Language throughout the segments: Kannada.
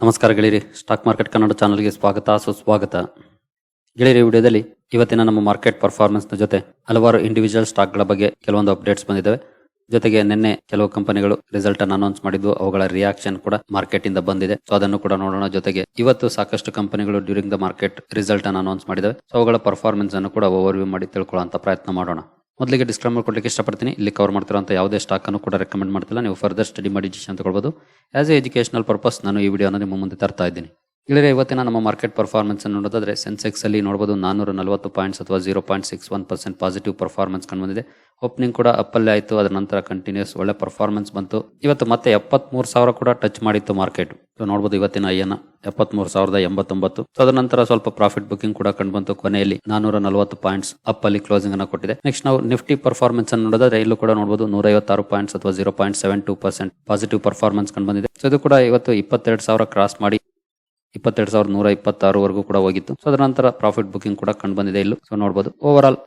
ನಮಸ್ಕಾರ ಗೆಳೆಯರಿ ಸ್ಟಾಕ್ ಮಾರ್ಕೆಟ್ ಕನ್ನಡ ಚಾನಲ್ಗೆ ಸ್ವಾಗತ, ಸುಸ್ವಾಗತ. ಗೆಳೆಯರಿ ವಿಡಿಯೋದಲ್ಲಿ ಇವತ್ತಿನ ನಮ್ಮ ಮಾರ್ಕೆಟ್ ಪರ್ಫಾರ್ಮೆನ್ಸ್ನ ಜೊತೆ ಹಲವಾರು ಇಂಡಿವಿಜುವಲ್ ಸ್ಟಾಕ್ಗಳ ಬಗ್ಗೆ ಕೆಲವೊಂದು ಅಪ್ಡೇಟ್ಸ್ ಬಂದಿದ್ದಾವೆ. ಜೊತೆಗೆ ನಿನ್ನೆ ಕೆಲವು ಕಂಪನಿಗಳು ರಿಸಲ್ಟ್ ಅನ್ನು ಅನೌನ್ಸ್ ಮಾಡಿದ್ದು ಅವುಗಳ ರಿಯಾಕ್ಷನ್ ಕೂಡ ಮಾರ್ಕೆಟ್ ಇಂದ ಬಂದಿದೆ. ಸೊ ಅದನ್ನು ಕೂಡ ನೋಡೋಣ. ಜೊತೆಗೆ ಇವತ್ತು ಸಾಕಷ್ಟು ಕಂಪನಿಗಳು ಡ್ಯೂರಿಂಗ್ ದ ಮಾರ್ಕೆಟ್ ರಿಸಲ್ಟ್ ಅನ್ನು ಅನೌನ್ಸ್ ಮಾಡಿದ್ದಾವೆ. ಸೊ ಅವುಗಳ ಪರ್ಫಾರ್ಮೆನ್ಸ್ ಅನ್ನು ಕೂಡ ಓವರ್ವ್ಯೂ ಮಾಡಿ ತಿಳ್ಕೊಳ್ಳುವಂತ ಪ್ರಯತ್ನ ಮಾಡೋಣ. ಮೊದಲಿಗೆ ಡಿಸ್ಕ್ಲೈಮರ್ ಕೊಡಲಿಕ್ಕೆ ಇಷ್ಟಪಡ್ತೀನಿ. ಇಲ್ಲಿ ಕವರ್ ಮಾಡ್ತಿರೋಂಥ ಯಾವುದೇ ಸ್ಟಾಕನ್ನು ಕೂಡ ರೆಕಮೆಂಡ್ ಮಾಡ್ತಿಲ್ಲ. ನೀವು ಫರ್ದರ್ ಸ್ಟಡಿ ಮಾಡಿ ಡಿಸಿಷನ್ ತಗೊಳ್ಬೋದು. ಆಸ್ ಎ ಎಜುಕೇಶನಲ್ ಪರ್ಪಸ್ ನಾನು ಈ ವಿಡಿಯೋನ ನಿಮ್ಮ ಮುಂದೆ ತರ್ತಾ ಇದ್ದೀನಿ. ಗೆಳೆಯರೆ ಇವತ್ತಿನ ನಮ್ಮ ಮಾರ್ಕೆಟ್ ಪರ್ಫಾರ್ಮೆನ್ಸ್ ನೋಡೋದಾದ್ರೆ ಸೆನ್ಸೆಕ್ಸ್ ಅಲ್ಲಿ ನೋಡಬಹುದು ನಾನೂರ ನಲವತ್ತು ಪಾಯಿಂಟ್ಸ್ ಅಥವಾ zero point six one percent positive performance ಕಂಡು ಬಂದಿದೆ ಓಪನಿಂಗ್ ಕೂಡ ಅಪ್ಪಲ್ಲೇ ಆಯಿತು, ಅದರ ನಂತರ ಕಂಟಿನ್ಯೂಸ್ ಒಳ್ಳೆ ಪರ್ಫಾರ್ಮೆನ್ಸ್ ಬಂತು. ಇವತ್ತು ಮತ್ತೆ ಎಪ್ಪತ್ಮೂರು ಸಾವಿರ ಕೂಡ ಟಚ್ ಮಾಡಿತ್ತು ಮಾರ್ಕೆಟ್ ಸೊ ನೋಡಬಹುದು ಇವತ್ತಿನ ಐಯನ್ನ ಎಪ್ಪತ್ಮೂರು ಸಾವಿರದ ಎಂಬತ್ತೊಂಬತ್ತು. ಅದರ ನಂತರ ಸ್ವಲ್ಪ ಪ್ರಾಫಿಟ್ ಬುಕಿಂಗ್ ಕೂಡ ಕಂಡು ಬಂತು ಕೊನೆಯಲ್ಲಿ ನಾನೂರ ನಲವತ್ತು ಪಾಯಿಂಟ್ಸ್ ಅಪ್ ಅಲ್ಲಿ ಕ್ಲೋಸಿಂಗ್ ಅನ್ನು ಕೊಟ್ಟಿದೆ. ನೆಕ್ಸ್ಟ್ ನಾವು ನಿಫ್ಟಿ ಪರ್ಫಾರ್ಮೆನ್ಸ್ ಅನ್ನು ನೋಡಿದ್ರೆ ಇಲ್ಲೂ ಕೂಡ ನೋಡಬಹುದು ನೂರ ಐವತ್ತಾರು ಪಾಯಿಂಟ್ಸ್ ಅಥವಾ zero point seven two percent positive performance ಕಂಡು ಬಂದಿದೆ ಸೊ ಇದು ಕೂಡ ಇವತ್ತು ಇಪ್ಪತ್ತೆರಡು ಸಾವಿರ ಕ್ರಾಸ್ ಮಾಡಿ ಇಪ್ಪತ್ತೆರಡು ಸಾವಿರದ ನೂರ ಇಪ್ಪತ್ತಾರವರೆಗೂ ಕೂಡ ಹೋಗಿತ್ತು. ಸೊ ಅದರ ನಂತರ ಪ್ರಾಫಿಟ್ ಬುಕಿಂಗ್ ಕೂಡ ಕಂಡು ಬಂದಿದೆ ಇಲ್ಲೂ. ಸೊ ನೋಡಬಹುದು ಓವರ್ ಆಲ್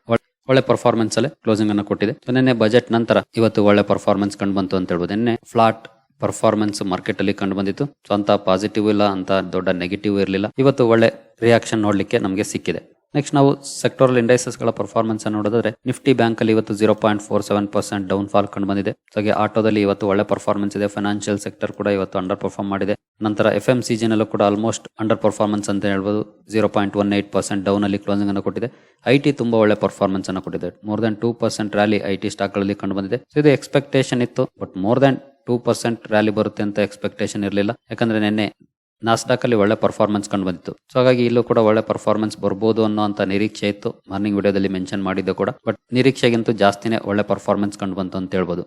ಒಳ್ಳೆ ಪರ್ಫಾರ್ಮೆನ್ಸ್ ಅಲ್ಲೇ ಕ್ಲೋಸಿಂಗ್ ಅನ್ನು ಕೊಟ್ಟಿದೆ. ಸೊ ನಿನ್ನೆ ಬಜೆಟ್ ನಂತರ ಇವತ್ತು ಒಳ್ಳೆ ಪರ್ಫಾರ್ಮೆನ್ಸ್ ಕಂಡು ಬಂತು ಅಂತ ಹೇಳ್ಬೋದು. ನಿನ್ನೆ ಫ್ಲಾಟ್ ಪರ್ಫಾರ್ಮೆನ್ಸ್ ಮಾರ್ಕೆಟ್ ಅಲ್ಲಿ ಕಂಡು ಬಂದಿತ್ತು. ಸೊ ಅಂತ ಪಾಸಿಟಿವ್ ಇಲ್ಲ ಅಂತ ದೊಡ್ಡ ನೆಗೆಟಿವ್ ಇರಲಿಲ್ಲ. ಇವತ್ತು ಒಳ್ಳೆ ರಿಯಾಕ್ಷನ್ ನೋಡ್ಲಿಕ್ಕೆ ನಮಗೆ ಸಿಕ್ಕಿದೆ. ನೆಕ್ಸ್ಟ್ ನಾವು ಸೆಕ್ಟೋರಲ್ ಇಂಡೈಸಸ್ಗಳ ಪರ್ಫಾರ್ಮೆನ್ಸ್ ಅನ್ನು ನೋಡಿದ್ರೆ ನಿಫ್ಟಿ ಬ್ಯಾಂಕ್ ಅಲ್ಲಿ ಇವತ್ತು zero point four seven percent downfall ಕಂಡು ಬಂದಿದೆ. ಹಾಗೆ ಆಟೋದಲ್ಲಿ ಇವತ್ತು ಒಳ್ಳೆ ಪರ್ಫಾರ್ಮೆನ್ಸ್ ಇದೆ. ಫೈನಾನ್ಷಿಯಲ್ ಸೆಕ್ಟರ್ ಕೂಡ ಇವತ್ತು ಅಂಡರ್ ಪರ್ಫಾರ್ಮ್ ಮಾಡಿದೆ. ನಂತರ ಎಫ್ ಎಂ ಸಿ ಜಿನಲ್ಲೂ ಕೂಡ ಆಲ್ಮೋಸ್ಟ್ ಅಂಡರ್ ಪರ್ಫಾರ್ಮೆನ್ಸ್ ಅಂತ ಹೇಳ್ಬೋದು. Zero point one eight percent down ಅಲ್ಲಿ ಕ್ಲೋಸಿಂಗ್ ಅನ್ನು ಕೊಟ್ಟಿದೆ. ಐ ಟಿ ತುಂಬಾ ಒಳ್ಳೆ ಪರ್ಫಾರ್ಮೆನ್ಸ್ ಅನ್ನು ಕೊಟ್ಟಿದೆ. More than two percent rally I T ಸ್ಟಾಕ್ಗಳಲ್ಲಿ ಕಂಡು ಬಂದಿದೆ. ಇದು ಎಕ್ಸ್ಪೆಕ್ಟೇಷನ್ ಇತ್ತು. But more than two percent rally ಬರುತ್ತೆ ಅಂತ ಎಕ್ಸ್ಪೆಕ್ಟೇಷನ್ ಇರಲಿಲ್ಲ. ಯಾಕಂದ್ರೆ ನಿನ್ನೆ ನಾಸ್ಡಾಕ್ ಅಲ್ಲಿ ಒಳ್ಳೆ ಪರ್ಫಾರ್ಮೆನ್ಸ್ ಕಂಡು ಬಂದಿತ್ತು ಸೊ ಹಾಗಾಗಿ ಇಲ್ಲೂ ಕೂಡ ಒಳ್ಳೆ ಪರ್ಫಾರ್ಮೆನ್ಸ್ ಬರ್ಬೋದು ಅನ್ನೋ ಅಂತ ನಿರೀಕ್ಷೆ ಇತ್ತು. ಮಾರ್ನಿಂಗ್ ವಿಡಿಯೋದಲ್ಲಿ ಮೆನ್ಷನ್ ಮಾಡಿದ್ದೆ ಕೂಡ. ಬಟ್ ನಿರೀಕ್ಷೆಗಿಂತೂ ಜಾಸ್ತಿನೇ ಒಳ್ಳೆ ಪರ್ಫಾರ್ಮೆನ್ಸ್ ಕಂಡು ಬಂತು ಅಂತ ಹೇಳ್ಬೋದು.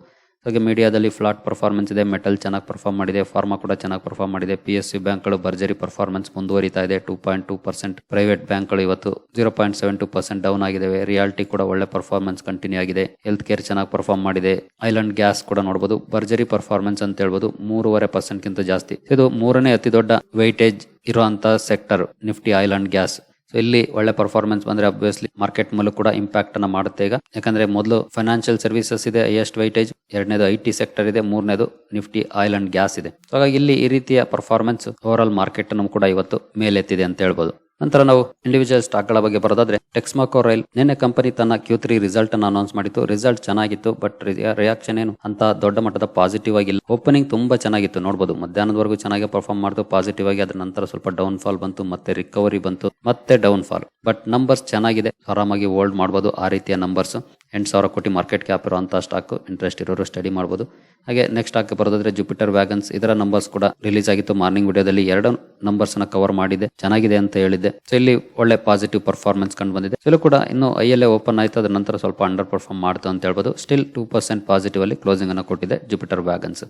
ಹಾಗೆ ಮೀಡಿಯಾದಲ್ಲಿ ಫ್ಲಾಟ್ ಪರ್ಫಾರ್ಮೆನ್ಸ್ ಇದೆ ಮೆಟಲ್ ಚೆನ್ನಾಗಿ ಪರ್ಫಾರ್ಮ್ ಮಾಡಿದೆ ಫಾರ್ಮಾ ಕೂಡ ಚೆನ್ನಾಗಿ ಪರ್ಫಾರ್ಮ್ ಮಾಡಿದೆ ಪಿ ಎಸ್ ಸಿ ಬ್ಯಾಂಕ್ಗಳು ಭರ್ಜರಿ ಪರ್ಫಾರ್ಮೆನ್ಸ್ ಮುಂದುವರಿತಾ ಇದೆ two point two percent private ಬ್ಯಾಂಕ್ಗಳು ಇವತ್ತು zero point seven two percent down ಆಗಿದೆ ರಿಯಾಲಿಟಿ ಕೂಡ ಒಳ್ಳೆ ಪರ್ಫಾರ್ಮೆನ್ಸ್ ಕಂಟಿನ್ಯೂ ಆಗಿದೆ ಹೆಲ್ತ್ ಕೇರ್ ಚೆನ್ನಾಗಿ ಪರ್ಫಾರ್ಮ್ ಮಾಡಿದೆ ಐಲ್ಯಾಂಡ್ ಗ್ಯಾಸ್ ಕೂಡ ನೋಡಬಹುದು ಭರ್ಜರಿ ಪರ್ಫಾರ್ಮೆನ್ಸ್ ಅಂತ ಹೇಳ್ಬೋದು, ಮೂರುವರೆ ಪರ್ಸೆಂಟ್ ಗಿಂತ ಜಾಸ್ತಿ. ಇದು ಮೂರನೇ ಅತಿ ದೊಡ್ಡ ವೈಟೇಜ್ ಇರುವಂತಹ sector Nifty oil and gas so ಇಲ್ಲಿ ಒಳ್ಳೆ ಪರ್ಫಾರ್ಮೆನ್ಸ್ ಬಂದ್ರೆ ಅಬ್ವಿಯಸ್ಲಿ ಮಾರ್ಕೆಟ್ ಮೇಲೂ ಕೂಡ ಇಂಪ್ಯಾಕ್ಟ್ ಅನ್ನ ಮಾಡುತ್ತೆ ಈಗ. ಯಾಕಂದ್ರೆ ಮೊದಲು ಫೈನಾನ್ಷಿಯಲ್ ಸರ್ವಿಸಸ್ ಇದೆ ಹೈಯೆಸ್ಟ್ ವೈಟೇಜ್ ಎರಡನೇದು ಐ ಟಿ ಸೆಕ್ಟರ್ ಇದೆ, ಮೂರನೇದು ನಿಫ್ಟಿ ಆಯಿಲ್ ಅಂಡ್ ಗ್ಯಾಸ್ ಇದೆ. ಹಾಗಾಗಿ ಇಲ್ಲಿ ಈ ರೀತಿಯ ಪರ್ಫಾರ್ಮೆನ್ಸ್ ಓವರ್ ಆಲ್ ಮಾರ್ಕೆಟ್ ಅನ್ನು ಕೂಡ ಇವತ್ತು ಮೇಲೆತ್ತಿದೆ ಅಂತ ಹೇಳ್ಬೋದು. ನಂತರ ನಾವು ಇಂಡಿವಿಜುವಲ್ ಸ್ಟಾಕ್ಗಳ ಬಗ್ಗೆ ಬರೋದಾದ್ರೆ ಟೆಕ್ಸ್ಮಾಕೋ ರೈಲ್ ನಿನ್ನೆ ಕಂಪನಿ ತನ್ನ ಕ್ಯೂ ತ್ರೀ ರಿಸಲ್ಟ್ ಅನ್ನು ಅನೌನ್ಸ್ ಮಾಡಿತ್ತು. ರಿಸಲ್ಟ್ ಚೆನ್ನಾಗಿತ್ತು ಬಟ್ ರಿಯಾಕ್ಷನ್ ಏನು ಅಂತ ದೊಡ್ಡ ಮಟ್ಟದ ಪಾಸಿಟಿವ್ ಆಗಿಲ್ಲ. ಓಪನಿಂಗ್ ತುಂಬಾ ಚೆನ್ನಾಗಿತ್ತು ನೋಡಬಹುದು ಮಧ್ಯಾಹ್ನದವರೆಗೂ ಚೆನ್ನಾಗಿ ಪರ್ಫಾರ್ಮ್ ಮಾಡ್ತು ಪಾಸಿಟಿವ್ ಆಗಿ. ಅದ್ರ ನಂತರ ಸ್ವಲ್ಪ ಡೌನ್ ಫಾಲ್ ಬಂತು, ಮತ್ತೆ ರಿಕವರಿ ಬಂತು, ಮತ್ತೆ ಡೌನ್ ಫಾಲ್ ಬಟ್ ನಂಬರ್ಸ್ ಚೆನ್ನಾಗಿದೆ, ಆರಾಮಾಗಿ ಹೋಲ್ಡ್ ಮಾಡಬಹುದು ಆ ರೀತಿಯ ನಂಬರ್ಸ್ ಎಂಟು ಸಾವಿರ ಕೋಟಿ ಮಾರ್ಕೆಟ್ ಕ್ಯಾಪ್ ಇರುವಂಥ ಸ್ಟಾಕ್ ಇಂಟ್ರೆಸ್ಟ್ ಇರೋರು ಸ್ಟಡಿ ಮಾಡ್ಬೋದು. ಹಾಗೆ ನೆಕ್ಸ್ಟ್ ಸ್ಟಾಕ್ ಬರೋದಾದ್ರೆ ಜುಪಿಟರ್ ವ್ಯಾಗನ್ಸ್ ಇದರ ನಂಬರ್ಸ್ ಕೂಡ ರಿಲೀಸ್ ಆಗಿತ್ತು. ಮಾರ್ನಿಂಗ್ ವಿಡಿಯೋದಲ್ಲಿ ಎರಡು ನಂಬರ್ಸ್ ಅನ್ನ ಕವರ್ ಮಾಡಿದೆ. ಚೆನ್ನಾಗಿದೆ ಅಂತ ಹೇಳಿದ್ದೆ. ಸೊ ಇಲ್ಲಿ ಒಳ್ಳೆ ಪಾಸಿಟಿವ್ ಪರ್ಫಾರ್ಮೆನ್ಸ್ ಕಂಡು ಬಂದಿದೆ. ಇಲ್ಲೂ ಕೂಡ ಇನ್ನು ಐ ಎಲ್ ಓಪನ್ ಆಯಿತು. ಅದರ ನಂತರ ಸ್ವಲ್ಪ ಅಂಡರ್ ಪರ್ಫಾರ್ಮ್ ಮಾಡ್ತು ಅಂತ ಹೇಳ್ಬೋದು. ಸ್ಟಿಲ್ ಟೂ ಪರ್ಸೆಂಟ್ ಪಾಸಿಟಿವ್ ಅಲ್ಲಿ ಕ್ಲೋಸಿಂಗ್ ಅನ್ನು ಕೊಟ್ಟಿದೆ ಜುಪಿಟರ್ ವ್ಯಾಗನ್ಸ್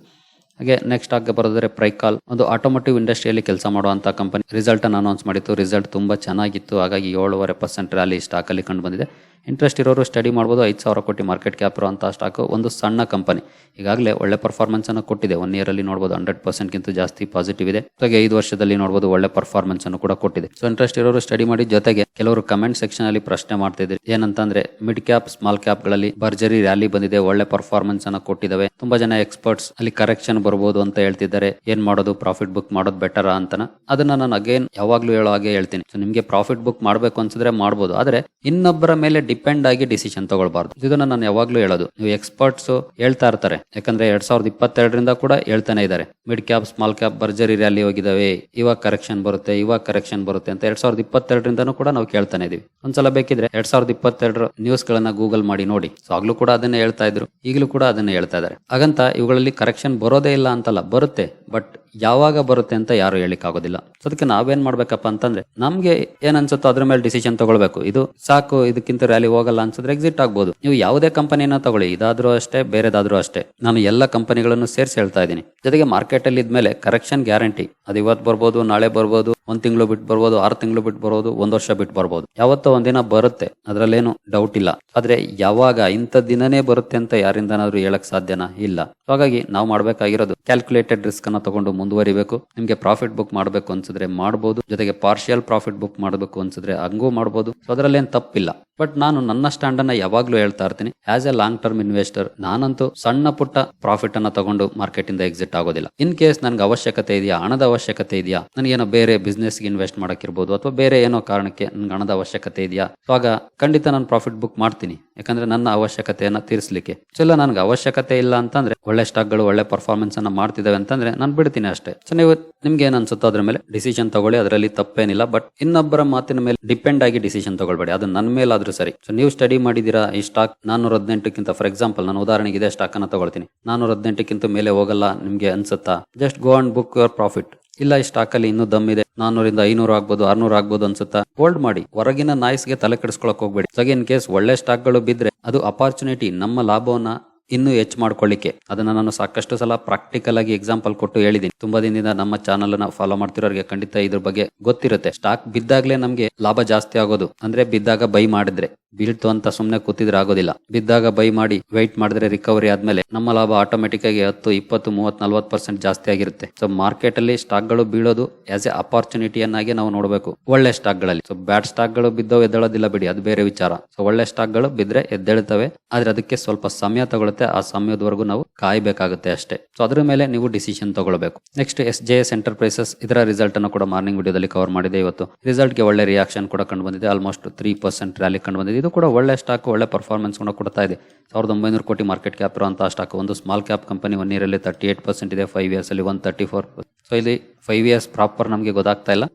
ಹಾಗೆ ನೆಕ್ಸ್ಟ್ ಆಗಿ ಬರೋದ್ರೆ ಪ್ರೈಕಾಲ್. ಒಂದು ಆಟೋಮೋಟಿವ್ ಇಂಡಸ್ಟ್ರಿಯಲ್ಲಿ ಕೆಲಸ ಮಾಡುವಂತ ಕಂಪನಿ ರಿಸಲ್ಟ್ ಅನ್ನು ಅನೌನ್ಸ್ ಮಾಡಿತ್ತು. ರಿಸಲ್ಟ್ ತುಂಬಾ ಚೆನ್ನಾಗಿತ್ತು. ಹಾಗಾಗಿ ಏಳುವರೆ ಪರ್ಸೆಂಟ್ ರ್ಯಾಲಿ ಸ್ಟಾಕ್ ಅಲ್ಲಿ ಕಂಡು ಬಂದಿದೆ. ಇಂಟ್ರೆಸ್ಟ್ ಇರೋರು ಸ್ಟಡಿ ಮಾಡ್ಬೋದು. ಐದು ಸಾವಿರ ಕೋಟಿ ಮಾರ್ಕೆಟ್ ಕ್ಯಾಪ್ ಇರುವಂತಹ ಸ್ಟಾಕ್ ಒಂದು ಸಣ್ಣ ಕಂಪನಿ ಈಗಾಗಲೇ ಒಳ್ಳೆ ಪರ್ಫಾರ್ಮೆನ್ಸ್ ಅನ್ನು ಕೊಟ್ಟಿದೆ. ಒನ್ ಇಯರ್ ಅಲ್ಲಿ ನೋಡಬಹುದು ಹಂಡ್ರೆಡ್ ಪರ್ಸೆಂಟ್ ಗಿಂತ ಜಾಸ್ತಿ ಪಾಸಿಟಿವ್ ಇದೆ. ಹಾಗೆ ಐದು ವರ್ಷದಲ್ಲಿ ನೋಡಬಹುದು ಒಳ್ಳೆ ಪರ್ಫಾರ್ಮೆನ್ಸ್ ಅನ್ನು ಕೂಡ ಕೊಟ್ಟಿದೆ. ಸೊ ಇಂಟ್ರೆಸ್ಟ್ ಇರೋರು ಸ್ಟಡಿ ಮಾಡಿ. ಜೊತೆಗೆ ಕೆಲವರು ಕಮೆಂಟ್ ಸೆಕ್ಷನ್ ಅಲ್ಲಿ ಪ್ರಶ್ನೆ ಮಾಡ್ತಿದ್ರು ಏನಂತಂದ್ರೆ ಮಿಡ್ ಕ್ಯಾಪ್ ಸ್ಮಾಲ್ ಕ್ಯಾಪ್ಗಳಲ್ಲಿ ಭರ್ಜರಿ ರ್ಯಾಲಿ ಬಂದಿದೆ. ಒಳ್ಳೆ ಪರ್ಫಾರ್ಮೆನ್ಸ್ ಅನ್ನು ಕೊಟ್ಟಿದ್ದಾವೆ. ತುಂಬಾ ಜನ ಎಕ್ಸ್ಪರ್ಟ್ಸ್ ಅಲ್ಲಿ ಕರೆಕ್ಷನ್ ಬರಬಹುದು ಅಂತ ಹೇಳ್ತಿದ್ದಾರೆ. ಏನ್ ಮಾಡೋದು? ಪ್ರಾಫಿಟ್ ಬುಕ್ ಮಾಡೋದು ಬೆಟರ್ ಅಂತನ? ಅದನ್ನ ನಾನು ಅಗೇನ್ ಯಾವಾಗ್ಲೂ ಹೇಳೋ ಹಾಗೆ ಹೇಳ್ತೀನಿ. ಸೊ ನಿಮ್ಗೆ ಪ್ರಾಫಿಟ್ ಬುಕ್ ಮಾಡ್ಬೇಕು ಅನ್ಸಿದ್ರೆ ಮಾಡ್ಬೋದು. ಆದ್ರೆ ಇನ್ನೊಬ್ಬರ ಮೇಲೆ ಡಿಪೆಂಡ್ ಆಗಿ ಡಿಸಿಷನ್ ತಗೊಳ್ಬಾರ್ದು. ಇದನ್ನ ನಾನು ಯಾವಾಗ್ಲೂ ಹೇಳೋದು. ನೀವು ಎಕ್ಸ್ಪರ್ಟ್ಸ್ ಹೇಳ್ತಾ ಇರ್ತಾರೆ. ಯಾಕಂದ್ರೆ ಎರಡ್ ಸಾವಿರದ ಇಪ್ಪತ್ತೆರಡರಿಂದ ಕೂಡ ಹೇಳ್ತಾನೆ ಇದ್ದಾರೆ. ಮಿಡ್ ಕ್ಯಾಪ್ ಸ್ಮಾಲ್ ಕ್ಯಾಪ್ ಭರ್ಜರಿ ರ್ಯಾಲಿ ಹೋಗಿದಾವೆ ಇವಾಗ ಕರೆಕ್ಷನ್ ಬರುತ್ತೆ, ಇವಾಗ ಕರೆಕ್ಷನ್ ಬರುತ್ತೆ ಅಂತ ಎರಡ್ ಸಾವಿರದ ಇಪ್ಪತ್ತೆರಡರಿಂದನೂ ಕೂಡ ನಾವು ಕೇಳ್ತಾನೆ ಇದೀವಿ. ಒಂದ್ಸಲ ಬೇಕಿದ್ರೆ ಎರಡ್ ಸಾವಿರದ ಇಪ್ಪತ್ತೆರಡರ ನ್ಯೂಸ್ ಗಳನ್ನ ಗೂಗಲ್ ಮಾಡಿ ನೋಡಿ. ಸೊ ಆಗ್ಲೂ ಕೂಡ ಅದನ್ನೇ ಹೇಳ್ತಾ ಇದ್ರು. ಈಗಲೂ ಕೂಡ ಅದನ್ನೇ ಹೇಳ್ತಾ ಇದ್ದಾರೆ. ಹಾಗಂತ ಇವುಗಳಲ್ಲಿ ಕರೆಕ್ಷನ್ ಬರೋದೇ ಇಲ್ಲ ಅಂತಲ್ಲ, ಬರುತ್ತೆ. ಬಟ್ ಯಾವಾಗ ಬರುತ್ತೆ ಅಂತ ಯಾರು ಹೇಳಿಕ್ ಆಗೋದಿಲ್ಲ ಸೊ ಅದಕ್ಕೆ ನಾವೇನ್ ಮಾಡ್ಬೇಕಪ್ಪ ಅಂತಂದ್ರೆ, ನಮ್ಗೆ ಏನ್ ಅನ್ಸುತ್ತೋ ಅದ್ರ ಮೇಲೆ ಡಿಸಿಷನ್ ತಗೊಳ್ಬೇಕು. ಇದು ಸಾಕು, ಇದಕ್ಕಿಂತ ರ್ಯಾಲಿ ಹೋಗಲ್ಲ ಅನ್ಸಿದ್ರೆ ಎಕ್ಸಿಟ್ ಆಗ್ಬೋದು. ನೀವು ಯಾವುದೇ ಕಂಪನಿನ ತಗೊಳ್ಳಿ, ಇದಾದ್ರೂ ಅಷ್ಟೇ, ಬೇರೆದಾದ್ರೂ ಅಷ್ಟೇ. ನಾನು ಎಲ್ಲ ಕಂಪನಿಗಳನ್ನು ಸೇರಿಸಿ ಹೇಳ್ತಾ ಇದ್ದೀನಿ. ಜೊತೆಗೆ ಮಾರ್ಕೆಟ್ ಅಲ್ಲಿ ಇದ್ಮೇಲೆ ಕರೆಕ್ಷನ್ ಗ್ಯಾರಂಟಿ ಅದು ಇವತ್ತು ಬರ್ಬೋದು, ನಾಳೆ ಬರ್ಬೋದು ಒಂದ್ ತಿಂಗಳು ಬಿಟ್ಟು ಬರ್ಬೋದು, ಆರು ತಿಂಗಳು ಬಿಟ್ಟು ಬರ್ಬೋದು, ಒಂದ್ ವರ್ಷ ಬಿಟ್ಟು ಬರ್ಬೋದು. ಯಾವತ್ತೋ ಒಂದಿನ ಬರುತ್ತೆ, ಅದ್ರಲ್ಲೇನು ಡೌಟ್ ಇಲ್ಲ. ಆದ್ರೆ ಯಾವಾಗ ಇಂಥ ದಿನನೇ ಬರುತ್ತೆ ಅಂತ ಯಾರಿಂದನಾದ್ರೂ ಹೇಳಕ್ ಸಾಧ್ಯನಾ? ಇಲ್ಲ. ಹಾಗಾಗಿ ನಾವು ಮಾಡ್ಬೇಕಾಗಿರೋದು ಕ್ಯಾಲ್ಕುಲೇಟೆಡ್ ರಿಸ್ಕ್ ಅನ್ನ ತಗೊಂಡು ಮುಂದುವರಿಬೇಕು. ನಿಮ್ಗೆ ಪ್ರಾಫಿಟ್ ಬುಕ್ ಮಾಡಬೇಕು ಅನ್ಸಿದ್ರೆ ಮಾಡಬಹುದು ಜೊತೆಗೆ ಪಾರ್ಷಿಯಲ್ ಪ್ರಾಫಿಟ್ ಬುಕ್ ಮಾಡಬೇಕು ಅನ್ಸಿದ್ರೆ ಹಂಗೂ ಮಾಡಬಹುದು ಸೊ ಅದ್ರಲ್ಲಿ ಏನ್ ತಪ್ಪಿಲ್ಲ. ಬಟ್ ನಾನು ನನ್ನ ಸ್ಟ್ಯಾಂಡ್ ಅನ್ನ ಯಾವಾಗ್ಲೂ ಹೇಳ್ತಾ ಇರ್ತೀನಿ. As a long term investor ನಾನಂತೂ ಸಣ್ಣ ಪುಟ್ಟ ಪ್ರಾಫಿಟ್ ಅನ್ನ ತಗೊಂಡು ಮಾರ್ಕೆಟ್ ಇಂದ ಎಕ್ಸಿಟ್ ಆಗೋದಿಲ್ಲ. ಇನ್ ಕೇಸ್ ನನ್ಗೆ ಅವಶ್ಯಕತೆ ಇದೆಯಾ, ಹಣದ ಅವಶ್ಯಕತೆ ಇದೆಯಾ, ನನಗೇನೋ ಬೇರೆ ಬಿಸ್ನೆಸ್ ಇನ್ವೆಸ್ಟ್ ಮಾಡಕ್ಕಿರ್ಬೋದು, ಅಥವಾ ಬೇರೆ ಏನೋ ಕಾರಣಕ್ಕೆ ನನ್ಗೆ ಹಣದ ಅವಶ್ಯಕತೆ ಇದೆಯಾ ಆಗ ಖಂಡಿತ ನಾನು ಪ್ರಾಫಿಟ್ ಬುಕ್ ಮಾಡ್ತೀನಿ. ಯಾಕಂದ್ರೆ ನನ್ನ ಅವಶ್ಯಕತೆಯನ್ನು ತೀರಿಸಲಿಕ್ಕೆ. ಇಲ್ಲ ನನಗೆ ಅವಶ್ಯಕತೆ ಇಲ್ಲ ಅಂತಂದ್ರೆ ಒಳ್ಳೆ ಸ್ಟಾಕ್ಗಳು, ಒಳ್ಳೆ ಪರ್ಫಾರ್ಮೆನ್ಸ್ ಅನ್ನ ಮಾಡ್ತಿದ್ದಾವೆ ಅಂತಂದ್ರೆ ನಾನು ಬಿಡ್ತೀನಿ ಅಷ್ಟೇ. ಸೊ ನೀವು ನಿಮ್ಗೆ ಏನ್ ಅನ್ಸುತ್ತೋ ಅದ್ರ ಮೇಲೆ ಡಿಸಿಷನ್ ತಗೊಳ್ಳಿ, ಅದರಲ್ಲಿ ತಪ್ಪೇನಿಲ್ಲ ಬಟ್ ಇನ್ನೊಬ್ಬರ ಮಾತಿನ ಮೇಲೆ ಡಿಪೆಂಡ್ ಆಗಿ ಡಿಸಿಷನ್ ತಗೊಳ್ಬೇಡಿ. ಅದು ನನ್ನ ಮೇಲಾದ್ರೂ ಸರಿ. ಸೊ ನೀವು ಸ್ಟಡಿ ಮಾಡಿದೀರಾ ಈ ಸ್ಟಾಕ್ ನಾನೂರ ಹದಿನೆಂಟಕ್ಕಿಂತ ಫಾರ್ ಎಕ್ಸಾಂಪಲ್ ನಾನು ಉದಾಹರಣೆಗೆ ಇದೆ ಸ್ಟಾಕ್ ಅನ್ನ ತಗೊಳ್ತೀನಿ. ನಾನೂರ ಹದಿನೆಂಟಕ್ಕಿಂತ ಮೇಲೆ ಹೋಗಲ್ಲ, ನಿಮ್ಗೆ ಅನ್ಸುತ್ತಾ? Just go and book your profit ಇಲ್ಲ, ಈ ಸ್ಟಾಕ್ ಅಲ್ಲಿ ಇನ್ನೂ ದಮ್ ಇದೆ. ನಾನೂರಿಂದ ಐನೂರು ಆಗ್ಬೋದು, ಆರ್ನೂರ್ ಆಗ್ಬೋದು ಅನ್ಸುತ್ತಾ? ಹೋಲ್ಡ್ ಮಾಡಿ. ಹೊರಗಿನ ನಾಯ್ಸ್ಗೆ ತಲೆ ಕೆಡಿಸ್ಕೊಳಕ್ ಹೋಗ್ಬೇಡಿ. ಸೊ ಇನ್ ಕೇಸ್ ಒಳ್ಳೆ ಸ್ಟಾಕ್ಗಳು ಬಿದ್ರೆ, ಅದು ಅಪಾರ್ಚುನಿಟಿ ನಮ್ಮ ಲಾಭವನ್ನ ಇನ್ನೂ ಹೆಚ್ಚು ಮಾಡ್ಕೊಳ್ಳಿಕ್ಕೆ. ಅದನ್ನ ನಾನು ಸಾಕಷ್ಟು ಸಲ ಪ್ರಾಕ್ಟಿಕಲ್ ಆಗಿ ಎಕ್ಸಾಂಪಲ್ ಕೊಟ್ಟು ಹೇಳಿದ್ದೀನಿ ತುಂಬಾ ದಿನದಿಂದ ನಮ್ಮ ಚಾನಲ್ ಅನ್ನ ಫಾಲೋ ಮಾಡ್ತಿರೋರಿಗೆ ಖಂಡಿತ ಇದ್ರ ಬಗ್ಗೆ ಗೊತ್ತಿರುತ್ತೆ. ಸ್ಟಾಕ್ ಬಿದ್ದಾಗ್ಲೇ ನಮಗೆ ಲಾಭ ಜಾಸ್ತಿ ಆಗೋದು. ಅಂದ್ರೆ ಬಿದ್ದಾಗ ಬೈ ಮಾಡಿದ್ರೆ, ಬೀಳ್ತು ಅಂತ ಸುಮ್ನೆ ಕೂತಿದ್ರೆ ಆಗೋದಿಲ್ಲ. ಬಿದ್ದಾಗ ಬೈ ಮಾಡಿ ವೈಟ್ ಮಾಡಿದ್ರೆ ರಿಕವರಿ ಆದ್ಮೇಲೆ ನಮ್ಮ ಲಾಭ ಆಟೋಮೆಟಿಕ್ ಆಗಿ ಹತ್ತು, ಇಪ್ಪತ್ತು ಮೂವತ್ ನಲ್ವತ್ ಪರ್ಸೆಂಟ್ ಜಾಸ್ತಿ ಆಗಿರುತ್ತೆ. ಸೊ ಮಾರ್ಕೆಟ್ ಅಲ್ಲಿ ಸ್ಟಾಕ್ಗಳು ಬೀಳೋದು ಆಸ್ ಎ ಅಪಾರ್ಚುನಿಟಿಯನ್ನಾಗಿ ನಾವು ನೋಡಬೇಕು. ಒಳ್ಳೆ ಸ್ಟಾಕ್ಗಳಲ್ಲಿ. ಸೊ ಬ್ಯಾಡ್ ಸ್ಟಾಕ್ಗಳು ಬಿದ್ದೋ ಎದ್ದೇಳೋದಿಲ್ಲ ಬಿಡಿ, ಅದು ಬೇರೆ ವಿಚಾರ. ಸೊ ಒಳ್ಳೆ ಸ್ಟಾಕ್ಗಳು ಬಿದ್ರೆ ಎದ್ದೇಳ್ತವೆ ಆದ್ರೆ ಅದಕ್ಕೆ ಸ್ವಲ್ಪ ಸಮಯ ತಗೊಳುತ್ತೆ ಆ ಸಮಯದವರೆಗೂ ನಾವು ಕಾಯಬೇಕಾಗುತ್ತೆ ಅಷ್ಟೇ. ಸೊ ಅದರ ಮೇಲೆ ನೀವು ಡಿಸಿಷನ್ ತಗೊಳ್ಬೇಕು. Next S J S enterprises ಇದರ ರಿಸಲ್ಟ್ ಅನ್ನು ಕೂಡ ಮಾರ್ನಿಂಗ್ ವಿಡಿಯೋದಲ್ಲಿ ಕವರ್ ಮಾಡಿದೆ ಇವತ್ತು. ರಿಸಲ್ಟ್ಗೆ ಒಳ್ಳೆ ರಿಯಾಕ್ಷನ್ ಕೂಡ ಕಂಡು ಬಂದಿದೆ ಆಲ್ಮೋಸ್ಟ್ ತ್ರೀ ಪರ್ಸೆಂಟ್ ರ್ಯಾಲಿ ಕಂಡು ಬಂದಿದೆ ಇದು ಕೂಡ ಒಳ್ಳೆ ಸ್ಟಾಕ್ ಒಳ್ಳೆ ಪರ್ಫಾರ್ಮೆನ್ಸ್ ಕೂಡ ಕೊಡ್ತಾ ಇದೆ. ಸಾವಿರದ ಒಂಬೈನೂರು ಕೋಟಿ ಮಾರ್ಕೆಟ್ ಕ್ಯಾಪ್ ಇರುವಂತಹ ಸ್ಟಾಕ್ ಒಂದು small cap company one year ಅಲ್ಲಿ ತರ್ಟಿ ಏಟ್ ಪರ್ಸೆಂಟ್ ಇದೆ ಫೈವ್ ಇಯರ್ಸ್ ಅಲ್ಲಿ ಒನ್ ತರ್ಟಿ ಫೋರ್ ಸೊ ಇಲ್ಲಿ ಫೈವ್ ಇಯರ್ಸ್ ಪ್ರಾಪರ್ ನಮಗೆ ಗೊತ್ತಾಗ್ತಾ ಇಲ್ಲ.